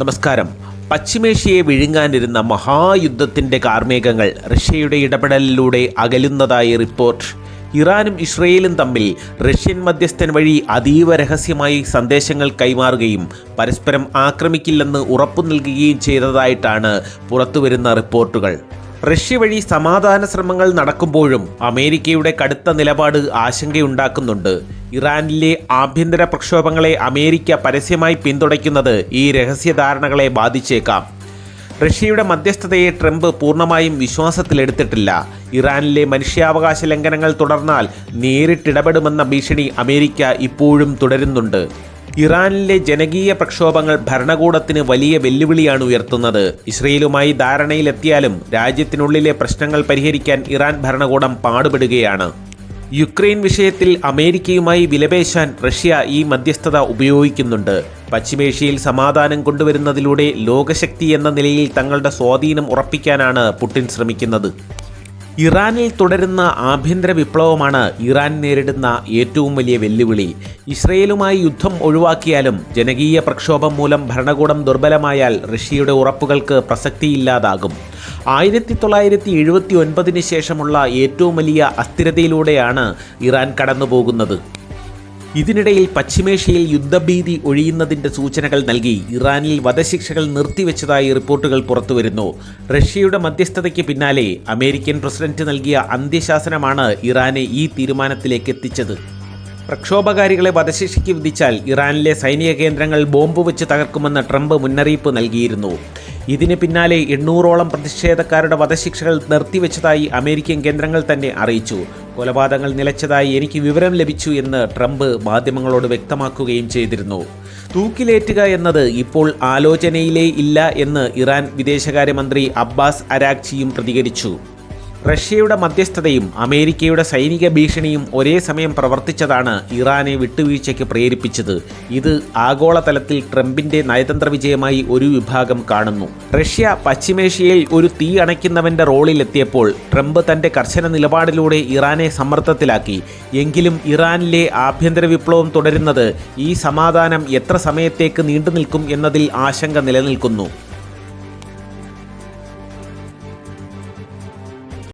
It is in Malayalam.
നമസ്കാരം. പശ്ചിമേഷ്യയെ വിഴുങ്ങാനിരുന്ന മഹായുദ്ധത്തിന്റെ കാർമേഘങ്ങൾ റഷ്യയുടെ ഇടപെടലിലൂടെ അകലുന്നതായി റിപ്പോർട്ട്. ഇറാനും ഇസ്രയേലും തമ്മിൽ റഷ്യൻ മധ്യസ്ഥൻ വഴി അതീവ രഹസ്യമായി സന്ദേശങ്ങൾ കൈമാറുകയും പരസ്പരം ആക്രമിക്കില്ലെന്ന് ഉറപ്പു നൽകുകയും ചെയ്തതായിട്ടാണ് പുറത്തുവരുന്ന റിപ്പോർട്ടുകൾ. റഷ്യ വഴി സമാധാന ശ്രമങ്ങൾ നടക്കുമ്പോഴും അമേരിക്കയുടെ കടുത്ത നിലപാട് ആശങ്കയുണ്ടാക്കുന്നുണ്ട്. ഇറാനിലെ ആഭ്യന്തര പ്രക്ഷോഭങ്ങളെ അമേരിക്ക പരസ്യമായി പിന്തുണയ്ക്കുന്നത് ഈ രഹസ്യധാരണകളെ ബാധിച്ചേക്കാം. റഷ്യയുടെ മധ്യസ്ഥതയെ ട്രംപ് പൂർണമായും വിശ്വാസത്തിലെടുത്തിട്ടില്ല. ഇറാനിലെ മനുഷ്യാവകാശ ലംഘനങ്ങൾ തുടർന്നാൽ നേരിട്ടിടപെടുമെന്ന ഭീഷണി അമേരിക്ക ഇപ്പോഴും തുടരുന്നുണ്ട്. ഇറാനിലെ ജനകീയ പ്രക്ഷോഭങ്ങൾ ഭരണകൂടത്തിന് വലിയ വെല്ലുവിളിയാണ് ഉയർത്തുന്നത്. ഇസ്രയേലുമായി ധാരണയിലെത്തിയാലും രാജ്യത്തിനുള്ളിലെ പ്രശ്നങ്ങൾ പരിഹരിക്കാൻ ഇറാൻ ഭരണകൂടം പാടുപെടുകയാണ്. യുക്രൈൻ വിഷയത്തിൽ അമേരിക്കയുമായി വിലപേശാൻ റഷ്യ ഈ മധ്യസ്ഥത ഉപയോഗിക്കുന്നുണ്ട്. പശ്ചിമേഷ്യയിൽ സമാധാനം കൊണ്ടുവരുന്നതിലൂടെ ലോകശക്തി എന്ന നിലയിൽ തങ്ങളുടെ സ്വാധീനം ഉറപ്പിക്കാനാണ് പുടിൻ ശ്രമിക്കുന്നത്. ഇറാനിൽ തുടരുന്ന ആഭ്യന്തര വിപ്ലവമാണ് ഇറാൻ നേരിടുന്ന ഏറ്റവും വലിയ വെല്ലുവിളി. ഇസ്രയേലുമായി യുദ്ധം ഒഴിവാക്കിയാലും ജനകീയ പ്രക്ഷോഭം മൂലം ഭരണകൂടം ദുർബലമായാൽ റഷ്യയുടെ ഉറപ്പുകൾക്ക് പ്രസക്തിയില്ലാതാകും. ആയിരത്തി തൊള്ളായിരത്തി എഴുപത്തി ഒൻപതിന് ശേഷമുള്ള ഏറ്റവും വലിയ അസ്ഥിരതയിലൂടെയാണ് ഇറാൻ കടന്നുപോകുന്നത്. ഇതിനിടയിൽ പശ്ചിമേഷ്യയിൽ യുദ്ധഭീതി ഒഴിയുന്നതിന്റെ സൂചനകൾ നൽകി ഇറാനിൽ വധശിക്ഷകൾ നിർത്തിവെച്ചതായി റിപ്പോർട്ടുകൾ പുറത്തുവരുന്നു. റഷ്യയുടെ മധ്യസ്ഥതയ്ക്ക് പിന്നാലെ അമേരിക്കൻ പ്രസിഡന്റ് നൽകിയ അന്ത്യശാസനമാണ് ഇറാനെ ഈ തീരുമാനത്തിലേക്ക് എത്തിച്ചത്. പ്രക്ഷോഭകാരികളെ വധശിക്ഷയ്ക്ക് വിധിച്ചാൽ ഇറാനിലെ സൈനിക കേന്ദ്രങ്ങൾ ബോംബ് വെച്ച് തകർക്കുമെന്ന് ട്രംപ് മുന്നറിയിപ്പ് നൽകിയിരുന്നു. ഇതിന് പിന്നാലെ എണ്ണൂറോളം പ്രതിഷേധക്കാരുടെ വധശിക്ഷകൾ നിർത്തിവെച്ചതായി അമേരിക്കൻ കേന്ദ്രങ്ങൾ തന്നെ അറിയിച്ചു. കൊലപാതകങ്ങൾ നിലച്ചതായി എനിക്ക് വിവരം ലഭിച്ചു എന്ന് ട്രംപ് മാധ്യമങ്ങളോട് വ്യക്തമാക്കുകയും ചെയ്തിരുന്നു. തൂക്കിലേറ്റുക എന്നത് ഇപ്പോൾ ആലോചനയിലേ ഇല്ല എന്ന് ഇറാൻ വിദേശകാര്യമന്ത്രി അബ്ബാസ് അരാക്ചിയും പ്രതികരിച്ചു. റഷ്യയുടെ മധ്യസ്ഥതയും അമേരിക്കയുടെ സൈനിക ഭീഷണിയും ഒരേ സമയം പ്രവർത്തിച്ചതാണ് ഇറാനെ വിട്ടുവീഴ്ചയ്ക്ക് പ്രേരിപ്പിച്ചത്. ഇത് ആഗോളതലത്തിൽ ട്രംപിന്റെ നയതന്ത്ര വിജയമായി ഒരു വിഭാഗം കാണുന്നു. റഷ്യ പശ്ചിമേഷ്യയിൽ ഒരു തീ അണയ്ക്കുന്നവന്റെ റോളിലെത്തിയപ്പോൾ ട്രംപ് തന്റെ കർശന നിലപാടിലൂടെ ഇറാനെ സമ്മർദ്ദത്തിലാക്കി. എങ്കിലും ഇറാനിലെ ആഭ്യന്തര വിപ്ലവം തുടരുന്നത് ഈ സമാധാനം എത്ര സമയത്തേക്ക് നീണ്ടു നിൽക്കും എന്നതിൽ ആശങ്ക നിലനിൽക്കുന്നു.